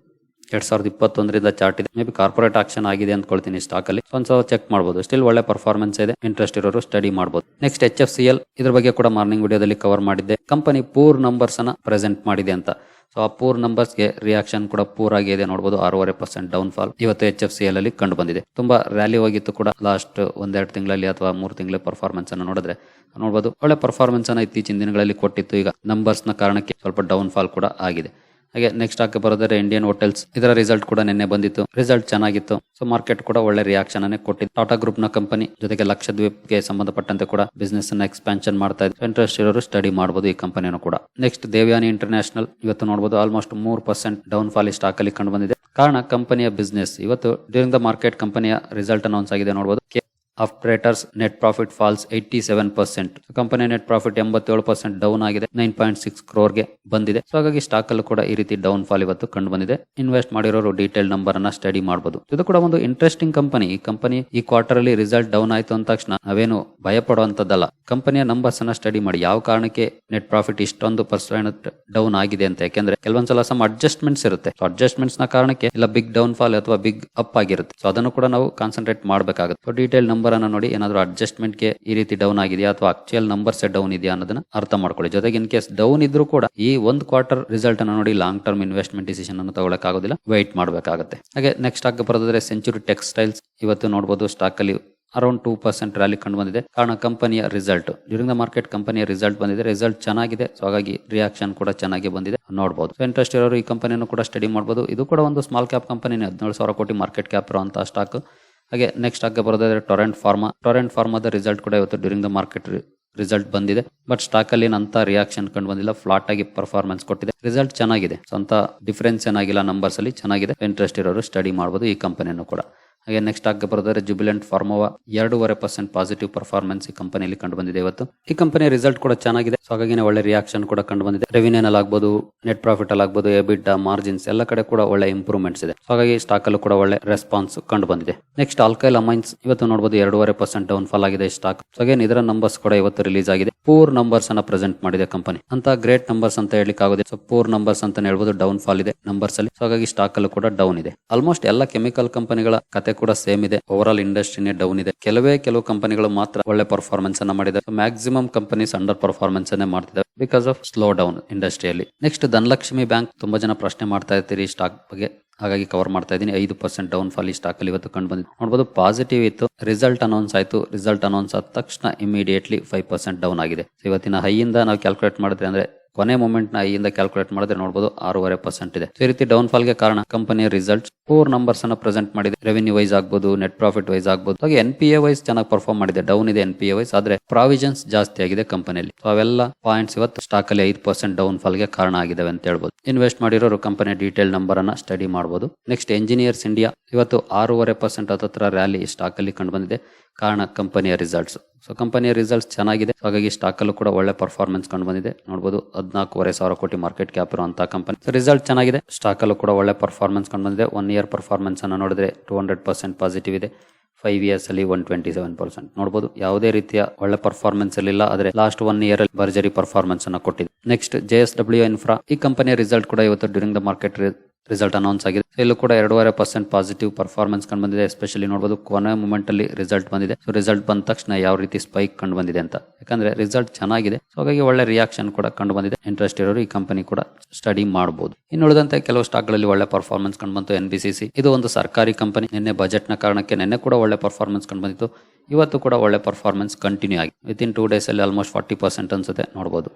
ಎರಡ್ ಸಾವಿರದ ಇಪ್ಪತ್ತೊಂದರಿಂದ ಚಾರ್ಟ್ ಇದೆ. ಮೇ ಬಿ ಕಾರ್ಪೊರೇಟ್ ಆಕ್ಷನ್ ಆಗಿದೆ ಅಂದ್ಕೊಳ್ತೀನಿ ಸ್ಟಾಕ್ ಅಲ್ಲಿ. ಒಂದ್ಸಲ ಚೆಕ್ ಮಾಡಬಹುದು ಸ್ಟಿಲ್ ಒಳ್ಳೆ ಪರ್ಫಾರ್ಮೆನ್ಸ್ ಇದೆ. ಇಂಟ್ರೆಸ್ಟ್ ಇರೋರು ಸ್ಟಡಿ ಮಾಡಬಹುದು next H F C L ಇದ್ರ ಬಗ್ಗೆ ಕೂಡ ಮಾರ್ನಿಂಗ್ ವಿಡಿಯೋದಲ್ಲಿ ಕವರ್ ಮಾಡಿದ್ದೆ. ಕಂಪನಿ ಪೂರ್ ನಂಬರ್ಸ್ ಅನ್ನ ಪ್ರೆಸೆಂಟ್ ಮಾಡಿದೆ ಅಂತ. ಸೊ ಆ ಪೂರ್ ನಂಬರ್ಸ್ಗೆ ರಿಯಾಕ್ಷನ್ ಕೂಡ ಪೂರ್ ಆಗಿದೆ ನೋಡಬಹುದು ಆರೂವರೆ ಪರ್ಸೆಂಟ್ ಡೌನ್ ಫಾಲ್ ಇವತ್ತು ಎಚ್ ಎಫ್ ಸಿ ಎಲ್ ಅಲ್ಲಿ ಕಂಡು ಬಂದಿದೆ. ತುಂಬಾ ರ್ಯಾಲಿ ಹೋಗಿತ್ತು ಕೂಡ ಲಾಸ್ಟ್ ಒಂದೆರಡು ತಿಂಗಳಲ್ಲಿ ಅಥವಾ ಮೂರು ತಿಂಗಳ ಪರ್ಫಾರ್ಮೆನ್ಸ್ ಅನ್ನು ನೋಡಿದ್ರೆ. ನೋಡಬಹುದು ಒಳ್ಳೆ ಪರ್ಫಾರ್ಮೆನ್ಸ್ ಅನ್ನ ಇತ್ತೀಚಿನ ದಿನಗಳಲ್ಲಿ ಕೊಟ್ಟಿತ್ತು. ಈಗ ನಂಬರ್ಸ್ನ ಕಾರಣಕ್ಕೆ ಸ್ವಲ್ಪ ಡೌನ್ ಫಾಲ್ ಕೂಡ ಆಗಿದೆ. ಹಾಗೆ ನೆಕ್ಸ್ಟ್ ಹಾಕಿ ಬರೋದ್ರೆ ಇಂಡಿಯನ್ ಹೋಟೆಲ್ಸ್ ಇದರ ರಿಸಲ್ಟ್ ಕೂಡ ನಿನ್ನೆ ಬಂದಿತ್ತು. ರಿಸಲ್ಟ್ ಚೆನ್ನಾಗಿತ್ತು. ಸೊ ಮಾರ್ಕೆಟ್ ಕೂಡ ಒಳ್ಳೆ ರಿಯಾಕ್ಷನ್ ಅನ್ನೇ ಕೊಟ್ಟಿತ್ತು. ಟಾಟಾ ಗ್ರೂಪ್ನ ಕಂಪನಿ ಜೊತೆಗೆ ಲಕ್ಷದ್ವೀಪ್ಗೆ ಸಂಬಂಧಪಟ್ಟಂತೆ ಕೂಡ ಬಿಸ್ನೆಸ್ ಅನ್ನ ಎಕ್ಸ್ಪಾನ್ಷನ್ ಮಾಡ್ತಾ ಇದೆ ಇಂಟ್ರೆಸ್ಟ್ ಇರೋರು ಸ್ಟಡಿ ಮಾಡಬಹುದು ಈ ಕಂಪನಿಯನ್ನು ಕೂಡ. ನೆಕ್ಸ್ಟ್ ದೇವ್ಯಾನಿ ಇಂಟರ್ನ್ಯಾಷನಲ್ ಇವತ್ತು ನೋಡಬಹುದು ಆಲ್ಮೋಸ್ಟ್ ಮೂರ್ ಪರ್ಸೆಂಟ್ ಡೌನ್ ಫಾಲ್ ಸ್ಟಾಕ್ ಅಲ್ಲಿ ಕಂಡು ಬಂದಿದೆ. ಕಾರಣ ಕಂಪನಿಯ ಬಿಸ್ನೆಸ್ ಇವತ್ತು ಡ್ಯೂರಿಂಗ್ ದ ಮಾರ್ಕೆಟ್ ಕಂಪನಿಯ ರಿಸಲ್ಟ್ ಅನೌನ್ಸ್ ಆಗಿದೆ ನೋಡಬಹುದು operators net profit falls eighty seven percent company net profit ಎಂಬತ್ತೇಳು ಪರ್ಸೆಂಟ್ ಡೌನ್ ಆಗಿದೆ. ನೈನ್ ಪಾಯಿಂಟ್ ಸಿಕ್ಸ್ ಕ್ರೋರ್ಗೆ ಬಂದಿದೆ. ಸೊ ಹಾಗಾಗಿ ಸ್ಟಾಕ್ ಅಲ್ಲೂ ಕೂಡ ಈ ರೀತಿ ಡೌನ್ ಫಾಲ್ ಇವತ್ತು ಕಂಡು ಬಂದಿದೆ ಇನ್ವೆಸ್ಟ್ ಮಾಡಿರೋರು ಡೀಟೇಲ್ ನಂಬರ್ ಅನ್ನ ಸ್ಟಡಿ ಮಾಡಬಹುದು ಇದು ಕೂಡ ಒಂದು ಇಂಟ್ರೆಸ್ಟಿಂಗ್ ಕಂಪನಿ ಈ ಕಂಪನಿ ಈ ಕ್ವಾರ್ಟರ್ ಅಲ್ಲಿ ರಿಸಲ್ಟ್ ಡೌನ್ ಆಯ್ತು ಅಂದ ತಕ್ಷಣ ನಾವೇನು ಭಯ ಪಡುವಂತದ್ದಲ್ಲ ಕಂಪನಿಯ ನಂಬರ್ಸ್ ಅನ್ನ ಸ್ಟಡಿ ಮಾಡಿ ಯಾವ ಕಾರಣಕ್ಕೆ ನೆಟ್ ಪ್ರಾಫಿಟ್ ಇಷ್ಟೊಂದು ಪರ್ಸೆಂಟ್ ಡೌನ್ ಆಗಿದೆ ಅಂತ. ಯಾಕೆಂದ್ರೆ ಕೆಲವೊಂದ್ಸಲ ಸಮ ಅಡ್ಜಸ್ಟ್ಮೆಂಟ್ಸ್ ಇರುತ್ತೆ. ಸೊ ಅಡ್ಜಸ್ಟ್ಮೆಂಟ್ಸ್ನ ಕಾರಣಕ್ಕೆ ಇಲ್ಲ ಬಿಗ್ ಡೌನ್ ಫಾಲ್ ಅಥವಾ ಬಿಗ್ ಅಪ್ ಆಗಿರುತ್ತೆ. ಸೊ ಅದನ್ನು ಕೂಡ ನಾವು ಕಾನ್ಸಂಟ್ರೇಟ್ ಮಾಡಬೇಕಾಗುತ್ತೆ. ಡೀಟೇಲ್ ನಂಬರ್ ಅನ್ನ ನೋಡಿ ಏನಾದ್ರು ಅಡ್ಜಸ್ಟ್ಮೆಂಟ್ಗೆ ಈ ರೀತಿ ಡೌನ್ ಆಗಿದೆಯಾ ಅಥವಾ ಆಕ್ಚುಯಲ್ ನಂಬರ್ಸ್ ಡೌನ್ ಇದೆಯಾ ಅನ್ನೋದನ್ನ ಅರ್ಥ ಮಾಡ್ಕೊಳ್ಳಿ. ಜೊತೆಗೆ ಇನ್ ಕೇಸ್ ಡೌನ್ ಇದ್ರೂ ಕೂಡ ಈ ಒಂದು ಕ್ವಾರ್ಟರ್ ರಿಸಲ್ಟ್ ಅನ್ನ ನೋಡಿ ಲಾಂಗ್ ಟರ್ಮ್ ಇನ್ವೆಸ್ಟ್ಮೆಂಟ್ ಡಿಸಿಷನ್ ಅನ್ನು ತಗೊಳಕ್ಕಾಗೋದಿಲ್ಲ ವೈಟ್ ಮಾಡಬೇಕಾಗುತ್ತೆ. ಹಾಗೆ ನೆಕ್ಸ್ಟ್ ಆಗಿ ಬರೋದಾದ್ರೆ ಸೆಂಚುರಿ ಟೆಕ್ಸ್ಟೈಲ್ಸ್ ಇವತ್ತು ನೋಡಬಹುದು ಸ್ಟಾಕ್ ಅಲ್ಲಿ ಅರೌಂಡ್ ಟೂ ಪರ್ಸೆಂಟ್ ರ್ಯಾಲಿ ಕಂಡು ಬಂದಿದೆ. ಕಾರಣ ಕಂಪನಿಯ ರಿಸಲ್ಟ್ ಡ್ಯೂರಿಂಗ್ ದ ಮಾರ್ಕೆಟ್ ಕಂಪನಿಯ ರಿಸಲ್ಟ್ ಬಂದಿದೆ. ರಿಸಲ್ಟ್ ಚೆನ್ನಾಗಿದೆ. ಸೊ ಹಾಗಾಗಿ ರಿಯಾಕ್ಷನ್ ಕೂಡ ಚೆನ್ನಾಗಿ ಬಂದಿದೆ. ನೋಡಬಹುದು ಇಂಟ್ರೆಸ್ಟ್ ಇರೋರು ಈ ಕಂಪನಿಯನ್ನು ಕೂಡ ಸ್ಟಡಿ ಮಾಡಬಹುದು ಇದು ಕೂಡ ಒಂದು ಸ್ಮಾಲ್ ಕ್ಯಾಪ್ ಕಂಪನಿ ಹದಿನೇಳು ಸಾವಿರ ಕೋಟಿ ಮಾರ್ಕೆಟ್ ಕ್ಯಾಪ್ ಇರುವಂತಹ ಸ್ಟಾಕ್ ಹಾಗೆ ನೆಕ್ಸ್ಟ್ ಹಾಗೆ ಬರೋದಾದ್ರೆ ಟೊರೆಂಟ್ ಫಾರ್ಮಾ ಟೊರೆಂಟ್ ಫಾರ್ಮಾದ ರಿಸಲ್ಟ್ ಕೂಡ ಇವತ್ತು ಡ್ಯೂರಿಂಗ್ ದ ಮಾರ್ಕೆಟ್ ರಿಸಲ್ಟ್ ಬಂದಿದೆ. ಬಟ್ ಸ್ಟಾಕ್ ಅಲ್ಲಿ ಅಂತ ರಿಯಾಕ್ಷನ್ ಕಂಡು ಬಂದಿಲ್ಲ. ಫ್ಲಾಟ್ ಆಗಿ ಪರ್ಫಾರ್ಮೆನ್ಸ್ ಕೊಟ್ಟಿದೆ. ರಿಸಲ್ಟ್ ಚೆನ್ನಾಗಿದೆ. ಸೊ ಅಂತ ಡಿಫರೆನ್ಸ್ ಏನಾಗಿಲ್ಲ ನಂಬರ್ಸ್ ಅಲ್ಲಿ. ಚೆನ್ನಾಗಿದೆ. ಇಂಟ್ರೆಸ್ಟ್ ಇರೋರು ಸ್ಟಡಿ ಮಾಡಬಹುದು ಈ ಕಂಪನಿಯನ್ನು ಕೂಡ. ಹಾಗೆ ನೆಕ್ಸ್ಟ್ ಆಗಿ ಬರೋದಾದ್ರೆ ಜುಬಿಲೆಂಟ್ ಫಾರ್ಮೋವಾ ಎರಡೂವರೆ ಪರ್ಸೆಂಟ್ ಪಾಸಿಟಿವ್ ಪರ್ಫಾರ್ಮೆನ್ಸ್ ಈ ಕಂಪನಿಯಲ್ಲಿ ಕಂಡು ಬಂದಿದೆ ಇವತ್ತು. ಈ ಕಂಪನಿ ರಿಸಲ್ಟ್ ಕೂಡ ಚೆನ್ನಾಗಿದೆ. ಸೊ ಹಾಗಾಗಿ ಒಳ್ಳೆ ರಿಯಾಕ್ಷನ್ ಕೂಡ ಕಂಡು ಬಂದಿದೆ. ರೆವಿನ್ಯೂ ಅಲ್ಲಿ ಆಗ್ಬೋದು ನೆಟ್ ಪ್ರಾಫಿಟ್ ಅಲ್ಲಿ ಆಗ್ಬೋದು ಎಬಿಟ್ ಮಾರ್ಜಿನ್ಸ್ ಎಲ್ಲ ಕಡೆ ಕೂಡ ಒಳ್ಳೆ ಇಂಪ್ರೂವ್ಮೆಂಟ್ಸ್ ಇದೆ. ಸೊ ಹಾಗಾಗಿ ಸ್ಟಾಕ್ ಅಲ್ಲೂ ಕೂಡ ಒಳ್ಳೆ ರೆಸ್ಪಾನ್ಸ್ ಕಂಡು ಬಂದಿದೆ. ನೆಕ್ಸ್ಟ್ ಆಲ್ಕೈಲ್ ಅಮೈನ್ಸ್ ಇವತ್ತು ನೋಡಬಹುದು ಎರಡೂವರೆ ಪರ್ಸೆಂಟ್ ಡೌನ್ ಫಾಲ್ ಆಗಿದೆ ಸ್ಟಾಕ್ ಸೊ ಹಾಗೆ ಇದರ ನಂಬರ್ಸ್ ಕೂಡ ಇವತ್ತು ರಿಲೀಸ್ ಆಗಿದೆ. ಪೂರ್ ನಂಬರ್ಸ್ ಅನ್ನ ಪ್ರೆಸೆಂಟ್ ಮಾಡಿದೆ ಕಂಪನಿ ಅಂತ ಗ್ರೇಟ್ ನಂಬರ್ಸ್ ಅಂತ ಹೇಳಿಕ್ ಆಗೋದಿಲ್ಲ. ಸೊ ಪೂರ್ ನಂಬರ್ಸ್ ಅಂತ ಹೇಳ್ಬೋದು ಡೌನ್ ಫಾಲ್ ಇದೆ ನಂಬರ್ಸ್ ಅಲ್ಲಿ. ಸೊ ಹಾಗಾಗಿ ಸ್ಟಾಕ್ ಅಲ್ಲೂ ಕೂಡ ಡೌನ್ ಇದೆ. ಆಲ್ಮೋಸ್ಟ್ ಎಲ್ಲ ಕೆಮಿಕಲ್ ಕಂಪನಿಗಳ ಕತೆ ಕೂಡ ಸೇಮ್ ಇದೆ. ಓವರ್ ಆಲ್ ಇಂಡಸ್ಟ್ರಿನೇ ಡೌನ್ ಇದೆ. ಕೆಲವೇ ಕೆಲವು ಕಂಪನಿಗಳು ಮಾತ್ರ ಒಳ್ಳೆ ಪರ್ಫಾರ್ಮೆನ್ಸ್ ಅನ್ನ ಮಾಡಿದ್ದಾರೆ ಮ್ಯಾಕ್ಸಿಮಮ್ ಕಂಪನೀಸ್ ಅಂಡರ್ ಪರ್ಫಾರ್ಮೆನ್ಸ್ ಅನ್ನೇ ಮಾಡ್ತಿದ್ದಾರೆ ಬಿಕಾಸ್ ಆಫ್ ಸ್ಲೋ ಡೌನ್ ಇಂಡಸ್ಟ್ರಿಯಲ್ಲಿ ನೆಕ್ಸ್ಟ್ ಧನಲಕ್ಷ್ಮಿ ಬ್ಯಾಂಕ್ ತುಂಬಾ ಜನ ಪ್ರಶ್ನೆ ಮಾಡ್ತಾ ಇರ್ತೀರಿ ಸ್ಟಾಕ್ ಬಗ್ಗೆ. ಹಾಗಾಗಿ ಕವರ್ ಮಾಡ್ತಾ ಇದ್ದೀನಿ. ಐದು ಪರ್ಸೆಂಟ್ ಡೌನ್ ಫಾಲ್ ಈ ಸ್ಟಾಕ್ ಅಲ್ಲಿ ಇವತ್ತು ಕಂಡು ಬಂದಿದೆ ನೋಡಬಹುದು ಪಾಸಿಟಿವ್ ಇತ್ತು. ರಿಸಲ್ಟ್ ಅನೌನ್ಸ್ ಆಯ್ತು. ರಿಸಲ್ಟ್ ಅನೌನ್ಸ್ ಆದ ತಕ್ಷಣ ಇಮಿಡಿಯೇಟ್ಲಿ ಫೈವ್ ಪರ್ಸೆಂಟ್ ಡೌನ್ ಆಗಿದೆ. ಇವತ್ತಿನ ಹೈಯಿಂದ ನಾವು ಕ್ಯಾಲ್ಕುಲೇಟ್ ಮಾಡಿದ್ರೆ ಅಂದ್ರೆ ಕೊನೆ ಮೂಮೆಂಟ್ನ ಇಂದ ಕ್ಯಾಲ್ಕುಲೇಟ್ ಮಾಡಿದ್ರೆ ನೋಡಬಹುದು ಆರೂವರೆ ಪರ್ಸೆಂಟ್ ಇದೆ. ಈ ರೀತಿ ಡೌನ್ ಫಾಲ್ಗೆ ಕಾರಣ ಕಂಪನಿಯ ರಿಸಲ್ಟ್ಸ್ ಫೋರ್ ನಂಬರ್ಸ್ ಅನ್ನ ಪ್ರೆಸೆಂಟ್ ಮಾಡಿದೆ. ರೆವೆನ್ಯೂ ವೈಸ್ ಆಗಬಹುದು ನೆಟ್ ಪ್ರಾಫಿಟ್ ವೈಸ್ ಆಗಬಹುದು ಹಾಗೆ ಎನ್ ಪಿ ಎ ವೈಸ್ ಚೆನ್ನಾಗಿ ಪರ್ಫಾರ್ಮ್ ಮಾಡಿದೆ. ಡೌನ್ ಇದೆ ಎನ್ ಪಿ ಎ ವೈಸ್ ಆದ್ರೆ ಪ್ರಾವಿಷನ್ಸ್ ಜಾಸ್ತಿ ಆಗಿದೆ ಕಂಪನಿಯಲ್ಲಿ ಅವೆಲ್ಲ ಪಾಯಿಂಟ್ಸ್ ಇವತ್ತು ಸ್ಟಾಕ್ ಅಲ್ಲಿ ಐದು ಪರ್ಸೆಂಟ್ ಡೌನ್ ಫಾಲ್ಗೆ ಕಾರಣ ಆಗಿದಾವೆ ಅಂತ ಹೇಳ್ಬಹುದು ಇನ್ವೆಸ್ಟ್ ಮಾಡಿರೋರು ಕಂಪನಿ ಡೀಟೇಲ್ ನಂಬರ್ ಅನ್ನ ಸ್ಟಡಿ ಮಾಡಬಹುದು ನೆಕ್ಸ್ಟ್ ಇಂಜಿನಿಯರ್ಸ್ ಇಂಡಿಯಾ ಇವತ್ತು ಆರೂವರೆ ಪರ್ಸೆಂಟ್ ಹತ್ತತ್ರ ರ್ಯಾಲಿ ಸ್ಟಾಕ್ ಅಲ್ಲಿ ಕಂಡು ಬಂದಿದೆ. ಕಾರಣ ಕಂಪನಿಯ ರಿಸಲ್ಟ್ಸ್ ಸೊ ಕಂಪನಿಯ ರಿಸಲ್ಟ್ಸ್ ಚೆನ್ನಾಗಿದೆ. ಹಾಗಾಗಿ ಸ್ಟಾಕ್ ಅಲ್ಲೂ ಕೂಡ ಒಳ್ಳೆ ಪರ್ಫಾರ್ಮೆನ್ಸ್ ಕಂಡು ಬಂದಿದೆ. ನೋಡಬಹುದು ಹದಿನಾಲ್ಕೂವರೆ ಸಾವಿರ ಕೋಟಿ ಮಾರ್ಕೆಟ್ ಕ್ಯಾಪ್ ಇರುವಂತಹ ಕಂಪನಿ ರಿಸಲ್ಟ್ ಚೆನ್ನಾಗಿದೆ. ಸ್ಟಾಕ್ ಅಲ್ಲೂ ಕೂಡ ಒಳ್ಳೆ ಪರ್ಫಾರ್ಮೆನ್ಸ್ ಕಂಡು ಬಂದಿದೆ. ಒನ್ ಇಯರ್ ಪರ್ಫಾರ್ಮೆನ್ಸ್ ಅನ್ನು ನೋಡಿದ್ರೆ ಟೂ ಹಂಡ್ರೆಡ್ ಪರ್ಸೆಂಟ್ ಪಾಸಿಟಿವ್ ಇದೆ. ಫೈವ್ ಇಯರ್ಸ್ ಅಲ್ಲಿ ಒನ್ ಟ್ವೆಂಟಿ ಸೆವೆನ್ ಪರ್ಸೆಂಟ್ ನೋಡಬಹುದು ಯಾವುದೇ ರೀತಿಯ ಒಳ್ಳೆ ಪರ್ಫಾರ್ಮೆನ್ಸ್ ಇರಲಿಲ್ಲ, ಆದರೆ ಲಾಸ್ಟ್ ಒನ್ ಇಯರ್ ಅಲ್ಲಿ ಭರ್ಜರಿ ಪರ್ಫಾರ್ಮೆನ್ಸ್ ಅನ್ನು ಕೊಟ್ಟಿದೆ. Next J S W infra ಈ ಕಂಪನಿಯ ರಿಸಲ್ಟ್ ಕೂಡ ಇವತ್ತು during the market result announce ಆಗಿದೆ. ಇಲ್ಲೂ ಕೂಡ ಎರಡೂವರೆ ಪರ್ಸೆಂಟ್ ಪಾಸಿಟಿವ್ ಪರ್ಫಾರ್ಮೆನ್ಸ್ ಕಂಡು ಬಂದಿದೆ. ಎಸ್ಪೆಷಲಿ ನೋಡಬಹುದು ಕೊನೆ ಮೂಮೆಂಟ್ ಅಲ್ಲಿ ರಿಸಲ್ಟ್ ಬಂದಿದೆ. ಸೊ ರಿಸಲ್ಟ್ ಬಂದ ತಕ್ಷಣ ಯಾವ ರೀತಿ ಸ್ಪೈಕ್ ಕಂಡು ಬಂದಿದೆ ಅಂತ. ಯಾಕಂದ್ರೆ ರಿಸಲ್ಟ್ ಚೆನ್ನಾಗಿದೆ. ಸೊ ಹಾಗಾಗಿ ಒಳ್ಳೆ ರಿಯಾಕ್ಷನ್ ಕೂಡ ಕಂಡು ಬಂದಿದೆ. ಇಂಟ್ರೆಸ್ಟ್ ಇರೋರು ಈ ಕಂಪನಿ ಕೂಡ ಸ್ಟಡಿ ಮಾಡಬಹುದು ಇನ್ನು ಉಳಿದಂತೆ ಕೆಲವು ಸ್ಟಾಕ್ಗಳಲ್ಲಿ ಒಳ್ಳೆ ಪರ್ಫಾರ್ಮೆನ್ಸ್ ಕಂಡು ಬಂತು ಎನ್ ಇದು ಒಂದು ಸರ್ಕಾರಿ ಕಂಪನಿ ನಿನ್ನೆ ಬಜೆಟ್ನ ಕಾರಣಕ್ಕೆ ನಿನ್ನೆ ಕೂಡ ಒಳ್ಳೆ ಪರ್ಫಾರ್ಮೆನ್ಸ್ ಕಂಡು ಬಂದಿತ್ತು. ಇವತ್ತು ಕೂಡ ಒಳ್ಳೆ ಪರ್ಫಾರ್ಮೆನ್ಸ್ ಕಂಟಿನ್ಯೂ ಆಗಿ. ವಿತ್ ಇನ್ ಟೂ ಡೇಸ್ ಅಲ್ಲಿ ಆಲ್ಮೋಸ್ಟ್ ಫಾರ್ಟಿ ಪರ್ಸೆಂಟ್ ಅನ್ಸುತ್ತೆ. ನೋಡಬಹುದು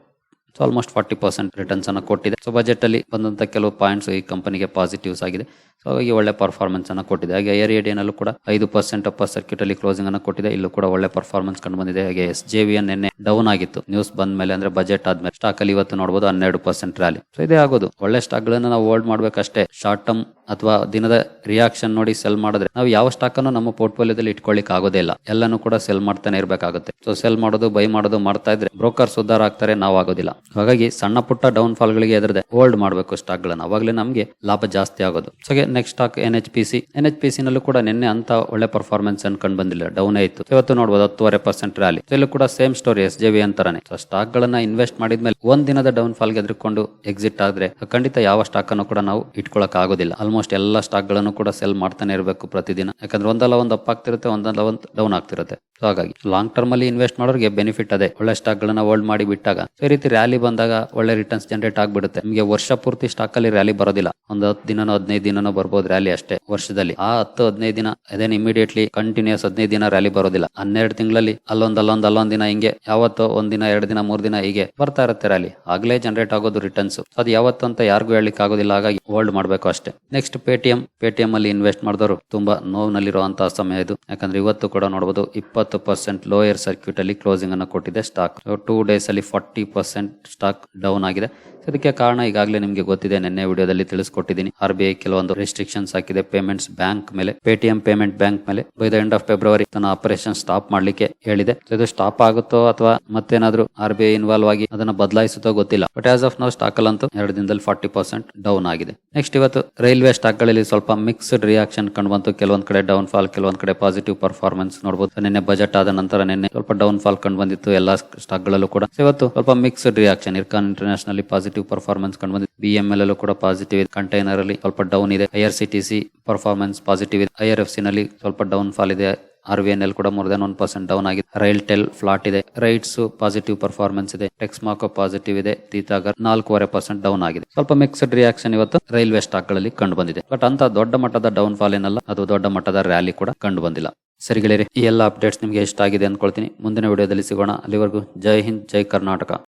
so almost forty percent returns ಅನ್ನು ಕೊಟ್ಟಿದೆ. ಸೊ ಬಜೆಟ್ ಅಲ್ಲಿ ಬಂದಂತ ಕೆಲವು ಪಾಯಿಂಟ್ಸ್ ಈ ಕಂಪನಿಗೆ ಪಾಸಿಟಿವ್ಸ್ ಆಗಿದೆ. ಸೊ ಹಾಗಾಗಿ ಒಳ್ಳೆ ಪರ್ಫಾರ್ಮೆನ್ಸ್ ಅನ್ನು ಕೊಟ್ಟಿದೆ. ಹಾಗೆ ಏರ್ ಏಡಿಯನಲ್ಲೂ ಕೂಡ ಐದು ಪರ್ಸೆಂಟ್ ಅಪ್ಪ ಸರ್ಕ್ಯೂಟ್ ಅಲ್ಲಿ ಕ್ಲೋಸಿಂಗ್ ಅನ್ನು ಕೊಟ್ಟಿದೆ. ಇಲ್ಲೂ ಕೂಡ ಒಳ್ಳೆ ಪರ್ಫಾರ್ಮೆನ್ಸ್ ಕಂಡು ಬಂದಿದೆ. ಹಾಗೆ ಎಸ್ ಜೆ ವಿ ನಿನ್ನೆ ಡೌನ್ ಆಗಿತ್ತು. ನ್ಯೂಸ್ ಬಂದ ಮೇಲೆ ಅಂದ್ರೆ ಬಜೆಟ್ ಆದ್ಮೇಲೆ ಸ್ಟಾಕ್ ಅಲ್ಲಿ ಇವತ್ತು ನೋಡಬಹುದು ಹನ್ನೆರಡು ಪರ್ಸೆಂಟ್ ರ್ಯಾಲಿ ಸೊ ಇದೇ ಆಗೋದು. ಒಳ್ಳೆ ಸ್ಟಾಕ್ ಗಳನ್ನ ನಾವು ಹೋಲ್ಡ್ ಮಾಡ್ಬೇಕಷ್ಟೇ. ಶಾರ್ಟ್ ಟರ್ಮ್ ಅಥವಾ ದಿನದ ರಿಯಾಕ್ಷನ್ ನೋಡಿ ಸೆಲ್ ಮಾಡಿದ್ರೆ ನಾವು ಯಾವ ಸ್ಟಾಕ್ ಅನ್ನು ನಮ್ಮ ಪೋರ್ಟ್ಫೋಲಿಯೋದಲ್ಲಿ ಇಟ್ಕೊಳ್ಳಿಕ್ ಆಗೋದೇ ಇಲ್ಲ. ಎಲ್ಲಾನು ಕೂಡ ಸೆಲ್ ಮಾಡ್ತಾನೆ ಇರಬೇಕಾಗುತ್ತೆ. ಸೊ ಸೆಲ್ ಮಾಡೋದು ಬೈ ಮಾಡೋದು ಮಾಡ್ತಾ ಇದ್ರೆ ಬ್ರೋಕರ್ ಸುಧಾರ ಆಗ್ತಾರೆ, ನಾವು ಆಗೋದಿಲ್ಲ. ಹಾಗಾಗಿ ಸಣ್ಣ ಪುಟ್ಟ ಡೌನ್ ಫಾಲ್ ಗಳಿಗೆ ಎದುರದೆ ಹೋಲ್ಡ್ ಮಾಡಬೇಕು ಸ್ಟಾಕ್ ಗಳನ್ನ ಅವಾಗಲೇ ನಮಗೆ ಲಾಭ ಜಾಸ್ತಿ ಆಗೋದು. So next stock N H P C N H P C ನಲ್ಲೂ ಕೂಡ ನಿನ್ನೆ ಅಂತ ಒಳ್ಳೆ ಪರ್ಫಾರ್ಮೆನ್ಸ್ ಅನ್ನು ಕಂಡು ಬಂದಿಲ್ಲ. ಡೌನ್ ಆಯ್ತು. ಇವತ್ತು ನೋಡಬಹುದು ಹತ್ತುವರೆ ಪರ್ಸೆಂಟ್ ರ್ಯಾಲಿ ಇಲ್ಲೂ ಕೂಡ same story S J V ಅಂತಾನೆ. ಸ್ಟಾಕ್ ಗಳನ್ನ ಇನ್ವೆಸ್ಟ್ ಮಾಡಿದ್ಮೇಲೆ ಒಂದ್ ದಿನದ ಡೌನ್ ಫಾಲ್ ಎದುರ್ಕೊಂಡು ಎಕ್ಸಿಟ್ ಆದ್ರೆ ಖಂಡಿತ ಯಾವ ಸ್ಟಾಕ್ ಅನ್ನು ಕೂಡ ನಾವು ಇಟ್ಕೊಳಕ್ ಆಗೋದಿಲ್ಲ. ಆಲ್ಮೋಸ್ಟ್ ಎಲ್ಲ ಸ್ಟಾಕ್ಗಳನ್ನು ಕೂಡ ಸೆಲ್ ಮಾಡ್ತಾನೆ ಇರಬೇಕು ಪ್ರತಿದಿನ. ಯಾಕಂದ್ರೆ ಒಂದಲ್ಲ ಒಂದು ಅಪ್ ಆಗ್ತಿರುತ್ತೆ, ಒಂದಲ್ಲ ಒಂದು ಡೌನ್ ಆಗ್ತಿರುತ್ತೆ. ಸೊ ಹಾಗಾಗಿ ಲಾಂಗ್ ಟರ್ಮ್ ಅಲ್ಲಿ ಇನ್ವೆಸ್ಟ್ ಮಾಡೋರಿಗೆ ಬೆನಿಫಿಟ್ ಅದೇ. ಒಳ್ಳೆ ಸ್ಟಾಕ್ ಗಳನ್ನ ಹೋಲ್ಡ್ ಮಾಡಿ ಬಿಟ್ಟಾಗ. ಈ ರೀತಿ ರ್ಯಾಲಿ ಬಂದಾಗ ಒಳ್ಳೆ ರಿಟರ್ನ್ಸ್ ಜನರೇಟ್ ಆಗ್ಬಿಡುತ್ತೆ. ನಿಮಗೆ ವರ್ಷ ಪೂರ್ತಿ ಸ್ಟಾಕ್ ಅಲ್ಲಿ ರ್ಯಾಲಿ ಬರೋದಿಲ್ಲ. ಒಂದು ಹತ್ತು ದಿನನೋ ಹದಿನೈದು ದಿನನೋ ಬರ್ಬೋದು ರ್ಯಾಲಿ ಅಷ್ಟೇ ವರ್ಷದಲ್ಲಿ. ಆ ಹತ್ತು ಹದಿನೈದು ದಿನ ಅದೇನ್ ಇಮಿಡಿಯೇಟ್ಲಿ ಕಂಟಿನ್ಯೂಸ್ ಹದಿನೈದು ದಿನ ರ್ಯಾಲಿ ಬರೋದಿಲ್ಲ. ಹನ್ನೆರಡು ತಿಂಗಳಲ್ಲಿ ಅಲ್ಲೊಂದ್ ಅಲ್ಲೊಂದ್ ಅಲ್ಲೊಂದ್ ದಿನ ಹಿಂಗೆ, ಯಾವತ್ತೋ ಒಂದ್ ದಿನ, ಎರಡು ದಿನ, ಮೂರ್ ದಿನ ಹೀಗೆ ಬರ್ತಾ ಇರುತ್ತೆ ರ್ಯಾಲಿ ಆಗ್ಲೇ ಜನರೇಟ್ ಆಗೋದು ರಿಟರ್ನ್ಸ್ ಅದು ಯಾವತ್ತು ಅಂತ ಯಾರಿಗೂ ಹೇಳಲಿಕ್ಕೆ ಆಗೋದಿಲ್ಲ, ಹಾಗಾಗಿ ಹೋಲ್ಡ್ ಮಾಡಬೇಕು ಅಷ್ಟೇ. ನೆಕ್ಸ್ಟ್ ಪೇಟಿಎಂ ಪೇಟಿಎಂ ಅಲ್ಲಿ ಇನ್ವೆಸ್ಟ್ ಮಾಡಿದವರು ತುಂಬಾ ನೋವಿನಲ್ಲಿರುವಂತಹ ಸಮಯ ಇದು. ಯಾಕಂದ್ರೆ ಇವತ್ತು ಕೂಡ ನೋಡಬಹುದು ಇಪ್ಪತ್ತು ಪರ್ಸೆಂಟ್ ಲೋಯರ್ ಸರ್ಕ್ಯೂಟ್ ಅಲ್ಲಿ ಕ್ಲೋಸಿಂಗ್ ಅನ್ನು ಕೊಟ್ಟಿದೆ ಸ್ಟಾಕ್ ಟೂ ಡೇಸ್ ಅಲ್ಲಿ ಫಾರ್ಟಿ ಪರ್ಸೆಂಟ್ ಸ್ಟಾಕ್ ಡೌನ್ ಆಗಿದೆ. ಇದಕ್ಕೆ ಕಾರಣ ಈಗಾಗಲೇ ನಿಮಗೆ ಗೊತ್ತಿದೆ, ನಿನ್ನೆ ವಿಡಿಯೋದಲ್ಲಿ ತಿಳಿಸ್ಕೊಟ್ಟಿದ್ದೀನಿ. ಆರ್ ಬಿ ಐ ಕೆಲವೊಂದು ರೆಸ್ಟ್ರಿಕ್ಷನ್ಸ್ ಹಾಕಿದೆ. ಪೇಮೆಂಟ್ಸ್ ಬ್ಯಾಂಕ್ ಮೇಲೆ ಪೇಟಿಎಂ ಪೇಮೆಂಟ್ ಬ್ಯಾಂಕ್ ಮೇಲೆ. By the end of February ತನ್ನ ಆಪರೇಷನ್ ಸ್ಟಾಪ್ ಮಾಡ್ಲಿಕ್ಕೆ ಹೇಳಿದೆ. ಇದು ಸ್ಟಾಪ್ ಆಗುತ್ತೋ ಅಥವಾ ಮತ್ತೇನಾದ್ರೂ ಆರ್ ಬಿ ಐ ಇನ್ವಾಲ್ವ್ ಆಗಿ ಅದನ್ನ ಬದಲಾಯಿಸುತ್ತೋ ಗೊತ್ತಿಲ್ಲ. But as of now stock ಅಂತೂ ಎರಡು ದಿನದಲ್ಲಿ ಫಾರ್ಟಿ ಪರ್ಸೆಂಟ್ ಡೌನ್ ಆಗಿದೆ. ನೆಕ್ಸ್ಟ್ ಇವತ್ತು ರೈಲ್ವೆ ಸ್ಟಾಕ್ಗಳಲ್ಲಿ ಸ್ವಲ್ಪ ಮಿಕ್ಸ್ಡ್ ರಿಯಾಕ್ಷನ್ ಕಂಡು ಬಂತು. ಕೆಲವೊಂದ್ ಕಡೆ ಡೌನ್ ಫಾಲ್ ಕೆಲವೊಂದ್ ಕಡೆ ಪಾಸಿಟಿವ್ ಪರ್ಫಾರ್ಮೆನ್ಸ್ ನೋಡಬಹುದು ನಿನ್ನೆ ಬಜೆಟ್ ಆದ ನಂತರ ನಿನ್ನೆ ಸ್ವಲ್ಪ ಡೌನ್ ಫಾಲ್ ಕಂಡು ಬಂದಿತ್ತು ಎಲ್ಲಾ ಸ್ಟಾಕ್ ಗಳಲ್ಲೂ ಕೂಡ. ಇವತ್ತು ಸ್ವಲ್ಪ mixed reaction IRCON international positive performance ಕಂಡು ಬಂದಿದೆ. ಬಿ ಎಂ ಎಲ್ ಅಲ್ಲೂ ಕೂಡ ಪಾಸಿಟಿವ್ ಇದೆ. ಕಂಟೈನರ್ ಅಲ್ಲಿ ಸ್ವಲ್ಪ ಡೌನ್ ಇದೆ. I R C T C performance positive ಇದೆ. ಐ ಆರ್ ಎಫ್ ಸಿ ನಲ್ಲಿ ಸ್ವಲ್ಪ ಡೌನ್ ಫಾಲ್ ಇದೆ. ಆರ್ ವಿ ಎನ್ ಎಲ್ ಕೂಡ more than one percent down ಆಗಿದೆ. ರೈಲ್ ಟೆಲ್ ಫ್ಲಾಟ್ ಇದೆ. ರೈಟ್ಸ್ ಪಾಸಿಟಿವ್ ಪರ್ಫಾರ್ಮೆನ್ಸ್ ಇದೆ. ಟೆಕ್ಸ್ ಮಾರ್ಕ್ ಪಾಸಿಟಿವ್ ಇದೆ. ತೀತಾಗರ್ ನಾಲ್ಕೂವರೆ ಪರ್ಸೆಂಟ್ ಡೌನ್ ಆಗಿದೆ. ಸ್ವಲ್ಪ ಮಿಕ್ಸ್ಡ್ ರಿಯಾಕ್ಷನ್ ಇವತ್ತು ರೈಲ್ವೆ ಸ್ಟಾಕ್ಗಳಲ್ಲಿ ಕಂಡು ಬಂದಿದೆ. ಬಟ್ ಅಂತ ದೊಡ್ಡ ಮಟ್ಟದ ಡೌನ್ ಫಾಲ್ ಏನಲ್ಲ, ಅದು ದೊಡ್ಡ ಮಟ್ಟದ ರ್ಯಾಲಿ ಕೂಡ ಕಂಡು ಬಂದಿಲ್ಲ. ಸರಿಗಳಿರಿ ಈ ಎಲ್ಲ ಅಪ್ಡೇಟ್ಸ್ ನಿಮಗೆ ಇಷ್ಟ ಆಗಿದೆ ಅನ್ಕೊಳ್ತೀನಿ. ಮುಂದಿನ ವಿಡಿಯೋದಲ್ಲಿ ಸಿಗೋಣ. ಅಲ್ಲಿವರೆಗೂ ಜೈ ಹಿಂದ್, ಜೈ ಕರ್ನಾಟಕ.